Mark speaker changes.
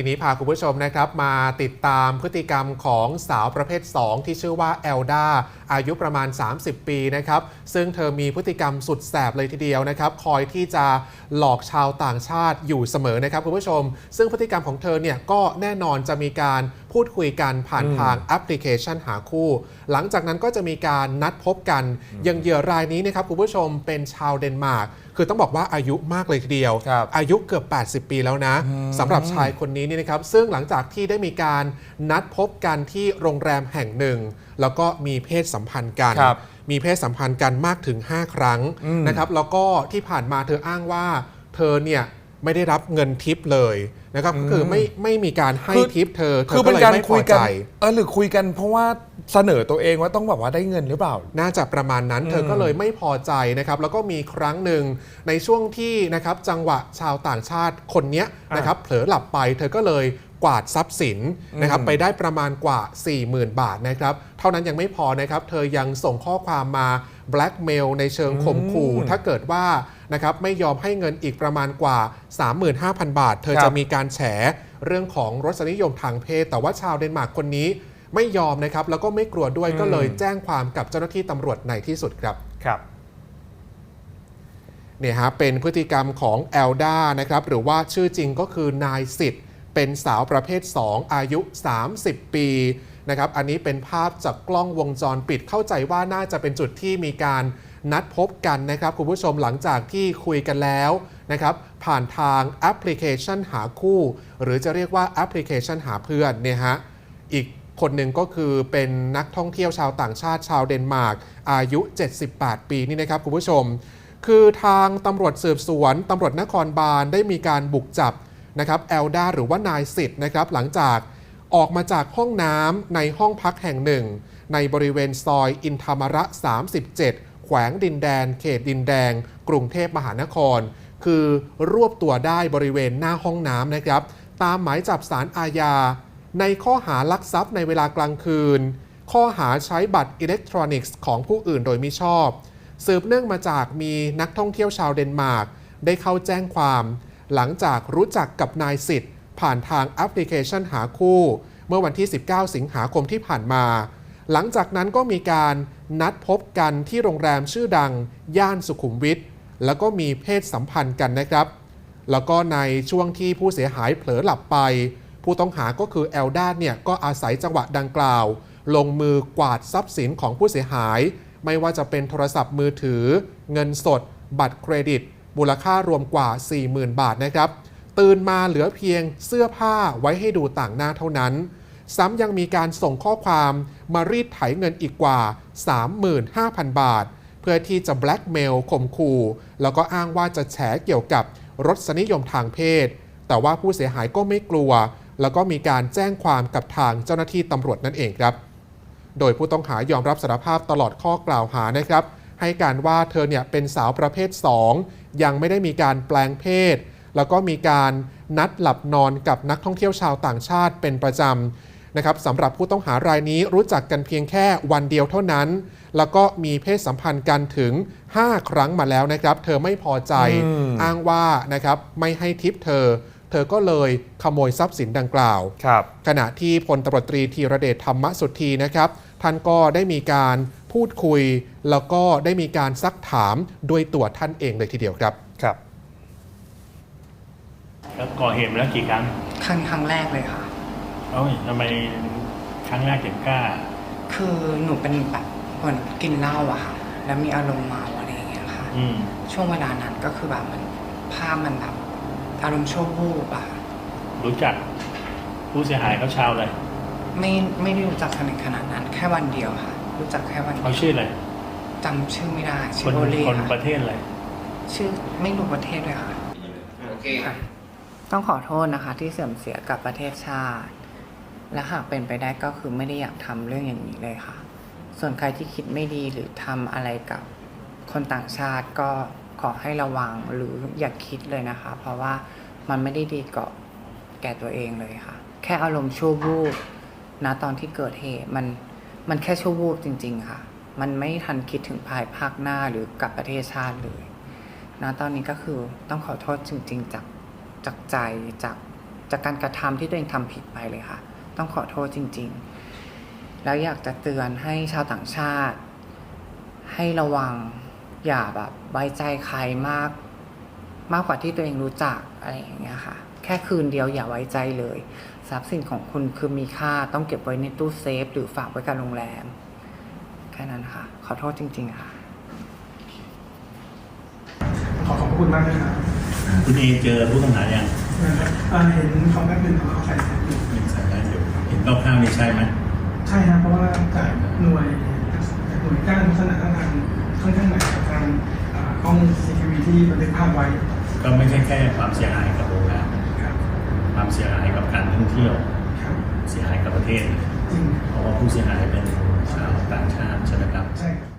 Speaker 1: ทีนี้พาคุณผู้ชมนะครับมาติดตามพฤติกรรมของสาวประเภท 2 ที่ชื่อว่า เอลดาอายุประมาณ 30 ปีนะครับ ซึ่งเธอมีพฤติกรรมสุดแสบเลยทีเดียวนะครับ คอยที่จะหลอกชาวต่างชาติอยู่เสมอนะครับคุณผู้ชม ซึ่งพฤติกรรมของเธอเนี่ยก็แน่นอนจะมีการ พูดคุยกันผ่านทางแอปพลิเคชันหาคู่ หลังจากนั้นก็จะมีการนัดพบกันอยังเหยื่อรายนี้นะครับคุณผู้ชมเป็นชาวเดนมาร์กคือต้องบอกว่าอายุมากเลยทีเดียว
Speaker 2: ครับ
Speaker 1: อายุเกือบ 80 ปีแล้วนะสำหรับชายคนนี้นี่นะครับซึ่งหลังจากที่ได้มีการนัดพบกันที่โรงแรมแห่งหนึ่ง แล้วก็มีเพศสัมพันธ์กัน
Speaker 2: ครับ
Speaker 1: มีเพศสัมพันธ์กันมากถึง 5 ครั้ง
Speaker 2: อืม
Speaker 1: นะครับแล้วก็ที่ผ่านมาเธออ้างว่า เธอเนี่ยไม่ได้รับเงินทิปเลย นะครับก็คือไม่ไม่มีการให้ทิปเธอเธ
Speaker 2: คือ
Speaker 1: อก็
Speaker 2: เป็น
Speaker 1: เลย
Speaker 2: การ
Speaker 1: ไม่พ
Speaker 2: คุ
Speaker 1: อย
Speaker 2: กั
Speaker 1: ใจ
Speaker 2: เออหรือคุยกันเพราะว่าเสนอตัวเองว่าต้องแบบว่าได้เงินหรือเปล่า
Speaker 1: น่าจะประมาณนั้นเธอก็เลยไม่พอใจนะครับแล้วก็มีครั้งหนึ่งในช่วงที่นะครับจังหวะชาวต่างชาติคนเนี้ยนะครับเผลอหลับไปเธอก็เลยกวาดทรัพย์สินนะครับ
Speaker 2: อืม
Speaker 1: ไปได้ประมาณกว่า 40,000 บาทนะครับเท่านั้นยังไม่พอนะครับเธอยังส่งข้อความมา blackmail ในเชิงข่มขู่ถ้าเกิดว่า นะครับไม่ยอมให้เงินอีกประมาณกว่า 35,000 บาท เธอ
Speaker 2: ครับ
Speaker 1: จะมีการแฉเรื่องของรสนิยมทางเพศ แต่ว่าชาวเดนมาร์กคนนี้ไม่ยอมนะครับ แล้วก็ไม่กลัวด้วยก็เลยแจ้งความกับเจ้าหน้าที่ตำรวจในที่สุดครับ
Speaker 2: ครับ
Speaker 1: เนี่ยฮะเป็นพฤติกรรมของแอลดานะครับหรือว่าชื่อจริงก็คือนายสิทธิ์ เป็นสาวประเภท 2 อายุ 30 ปีนะครับอันนี้เป็นภาพจากกล้องวงจรปิดเข้าใจว่าน่าจะเป็นจุดที่มีการ นัดพบกันนะครับคุณผู้ชมหลังจากที่คุยกันแล้วนะครับผ่านทางแอปพลิเคชันหาคู่ หรือจะเรียกว่าแอปพลิเคชันหาเพื่อนเนี่ยฮะอีกคนหนึ่งก็คือเป็นนักท่องเที่ยวชาวต่างชาติชาวเดนมาร์กอายุ 78 ปีนี่นะครับคุณผู้ชม คือทางตำรวจสืบสวนตำรวจนครบาลได้มีการบุกจับนะครับแอลดาหรือว่านายสิทธิ์นะครับหลังจากออกมาจากห้องน้ำในห้องพักแห่งหนึ่ง ในบริเวณซอยอินธรรมระ 37 แขวงดินแดน เขตดินแดง กรุงเทพมหานคร คือรวบตัวได้บริเวณหน้าห้องน้ำนะครับ ตามหมายจับสารอาญา ในข้อหาลักทรัพย์ในเวลากลางคืน ข้อหาใช้บัตรอิเล็กทรอนิกส์ของผู้อื่นโดยมิชอบ สืบเนื่องมาจากมีนักท่องเที่ยวชาวเดนมาร์กได้เข้าแจ้งความ หลังจากรู้จักกับนายสิทธิ์ผ่านทางแอปพลิเคชันหาคู่ เมื่อวันที่ 19 สิงหาคมที่ผ่านมา หลังจากนั้นก็มีการนัดพบกันที่โรงแรมชื่อดัง ย่านสุขุมวิทแล้วก็มีเพศสัมพันธ์กันนะครับ แล้วก็ในช่วงที่ผู้เสียหายเผลอหลับไป ผู้ต้องหาก็คือแอลดาเนี่ยก็อาศัยจังหวะดังกล่าว ลงมือกวาดทรัพย์สินของผู้เสียหาย ไม่ว่าจะเป็นโทรศัพท์มือถือ เงินสด บัตรเครดิตมูลค่ารวมกว่า 40,000 บาทนะครับ ตื่นมาเหลือเพียงเสื้อผ้าไว้ให้ดูต่างหน้าเท่านั้น ซ้ำยังมีการส่งข้อความ มารีดไถเงินอีกกว่า 35,000 บาท เพื่อที่จะแบล็กเมลข่มขู่แล้วก็อ้างว่าจะแฉเกี่ยวกับรสนิยมทางเพศ แต่ว่าผู้เสียหายก็ไม่กลัว แล้วก็มีการแจ้งความกับทางเจ้าหน้าที่ตำรวจนั่นเองครับ โดยผู้ต้องหายอมรับสารภาพตลอดข้อกล่าวหานะครับ ให้การว่าเธอเนี่ยเป็นสาวประเภท 2 ยังไม่ได้มีการแปลงเพศ แล้วก็มีการนัดหลับนอนกับนักท่องเที่ยวชาวต่างชาติเป็นประจำ นะครับสำหรับผู้ต้องหารายนี้รู้จักกันเพียงแค่วันเดียวเท่านั้น แล้วก็มีเพศสัมพันธ์กันถึง 5 ครั้งมาแล้วนะครับ เธอไม่พอใจ
Speaker 2: อืม
Speaker 1: อ้างว่านะครับไม่ให้ทิปเธอ เธอก็เลยขโมยทรัพย์สินดังกล่าว
Speaker 2: ครับ
Speaker 1: ขณะที่พลตำรวจตรีธีรเดชธรรมสุทธีนะครับ ท่านก็ได้มีการพูดคุย แล้วก็ได้มีการซักถามด้วยตัวท่านเองเลยทีเดียวครับ
Speaker 2: ครับ
Speaker 3: แล้วก่อเหตุมาแล้วกี่ครั้ง
Speaker 4: ครั้งครั้งแรกเลยค่ะ
Speaker 3: เอ้ยทำไมครั้งแรกถึงกล้า
Speaker 4: คือหนูเป็นแบบเหมือนกินเหล้าอะค่ะ แล้วมีอารมณ์เมาอะไรอย่างเงี้ยค่ะ
Speaker 3: อืม
Speaker 4: ช่วงเวลานั้นก็คือแบบมันภาพมันแบบอารมณ์ชั่ววูบอะค่ะ
Speaker 3: รู้จักผู้เสียหายเขาชาวอะไร
Speaker 4: ไม่ไม่ได้รู้จักสนิทขนาดนั้น แค่วันเดียวค่ะ รู้จักแค่วันเดี
Speaker 3: เขา
Speaker 4: ยว
Speaker 3: ชื่ออะไร
Speaker 4: จำชื่อไม่ได้
Speaker 3: ค
Speaker 4: ชื่อนโอเล่
Speaker 3: คนป
Speaker 4: ค่ะ
Speaker 3: ระเทศอะไร
Speaker 4: ชื่อไม่รู้ประเทศด้วยค่ะ โอเค ค่ะต้องขอโทษนะคะที่เสื่อมเสียกับประเทศชาติ และหากเป็นไปได้ก็คือไม่ได้อยากทำเรื่องอย่างนี้เลยค่ะ ส่วนใครที่คิดไม่ดีหรือทำอะไรกับคนต่างชาติก็ขอให้ระวังหรืออย่าคิดเลยนะคะ เพราะว่ามันไม่ได้ดีกับแก่ตัวเองเลยค่ะ แค่อารมณ์ชั่ววูบนะตอนที่เกิดเหตุมันมันแค่ชั่ววูบจริง ๆ ค่ะ มันไม่ทันคิดถึงภายภาคหน้าหรือกับประเทศชาติเลยนะตอนนี้ก็คือต้องขอโทษจริง ๆ จากจากใจจากจากการกระทำที่ตัวเองทำผิดไปเลยค่ะ ต้องขอโทษจริง ๆ แล้วอยากจะเตือนให้ชาวต่างชาติ ให้ระวังอย่าแบบไว้ใจใครมาก มากกว่าที่ตัวเองรู้จักอะไรอย่างเงี้ยค่ะ แค่คืนเดียวอย่าไว้ใจเลย ทรัพย์สินของคุณคือมีค่าต้องเก็บไว้ในตู้เซฟ หรือฝากไว้กับโรงแรม แค่นั้นค่ะ ขอโทษจริง ๆ ค่ะ
Speaker 5: ขอขอบคุณมากนะครับ
Speaker 3: คุณเอเจอผู้ต้องหายัง
Speaker 5: นะครับอ่าเห็นเขาแป๊บนึงเขาใส่แมสอยู่
Speaker 3: ยังใส่ได้ อยู่เห็นคร่าวๆนี่ใช่ไหม
Speaker 5: ใช่ครับเพราะว่าจากหน่วยจากหน่วยก้านลักษณะท่าทางค่อนข้างหนักกับทางอ่ากล้อง CCTV ที่บันทึกภาพไว้
Speaker 3: ก็ไม่ใช่แค่ความเสียหายกับโรงแรม
Speaker 5: ครับ
Speaker 3: ความเสียหายกับการท่องเที่ยว
Speaker 5: ครับ
Speaker 3: เสียหายกับประเทศ
Speaker 5: จริง
Speaker 3: เพราะว่าผู้เสียหายเป็นชาวต่างชาติใช่ไหมครับ
Speaker 5: ใช่ครับ